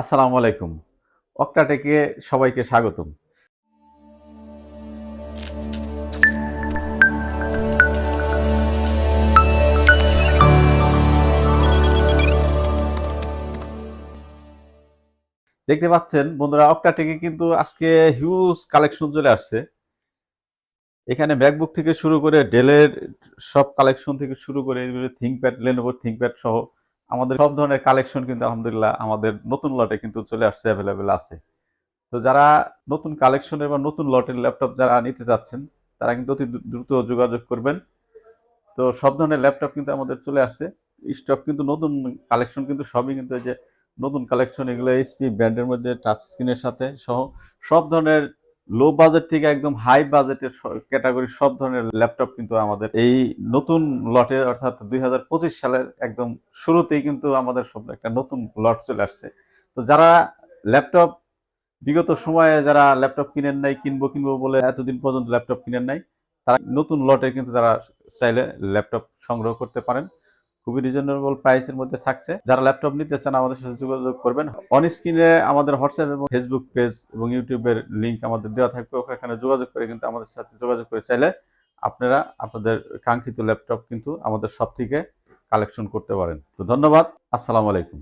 আসসালামু আলাইকুম। অক্টাটেকে সবাইকে স্বাগতম। দেখতে পাচ্ছেন বন্ধুরা, অক্টাটেকে কিন্তু আজকে হিউজ কালেকশন চলে আসছে। এখানে ম্যাকবুক থেকে শুরু করে ডেলের সব কালেকশন থেকে শুরু করে থিঙ্কপ্যাড লেনোভো থিঙ্কপ্যাড সহ আমাদের সব ধরনের কালেকশন কিন্তু আলহামদুলিল্লাহ আমাদের নতুন লটে কিন্তু চলে আসছে অ্যাভেলেবেল আছে। তো যারা নতুন কালেকশনের বা নতুন লটের ল্যাপটপ যারা নিতে চাচ্ছেন, তারা কিন্তু অতি দ্রুত যোগাযোগ করবেন। তো সব ধরনের ল্যাপটপ কিন্তু আমাদের চলে আসছে। স্টক কিন্তু নতুন কালেকশন কিন্তু সবই কিন্তু এই যে নতুন কালেকশন এগুলো এইচপি ব্র্যান্ডের মধ্যে টাচ স্ক্রিনের সাথে সহ সব ধরনের লো বাজেট থেকে একদম হাই বাজেটের ক্যাটাগরি সব ধরনের ল্যাপটপ কিন্তু আমাদের এই নতুন লটে অর্থাৎ দুই হাজার পঁচিশ সালের একদম শুরুতেই কিন্তু আমাদের সব একটা নতুন লট চলে আসছে। তো যারা ল্যাপটপ বিগত সময়ে যারা ল্যাপটপ কিনেন নাই, কিনবো কিনবো বলে এতদিন পর্যন্ত ল্যাপটপ কিনেন নাই, তারা নতুন লটে কিন্তু তারা চাইলে ল্যাপটপ সংগ্রহ করতে পারেন। খুবই রিজনেবল প্রাইসের মধ্যে থাকছে। যারা ল্যাপটপ নিতে চান, আমাদের সাথে যোগাযোগ করবেন। অন স্ক্রিনে আমাদের হোয়াটসঅ্যাপ এবং ফেসবুক পেজ এবং ইউটিউবের লিঙ্ক আমাদের দেওয়া থাকবে। ওখানে যোগাযোগ করে কিন্তু আমাদের সাথে যোগাযোগ করে চাইলে আপনারা আপনাদের কাঙ্ক্ষিত ল্যাপটপ কিন্তু আমাদের সব থেকে কালেকশন করতে পারেন। তো ধন্যবাদ। আসসালামু আলাইকুম।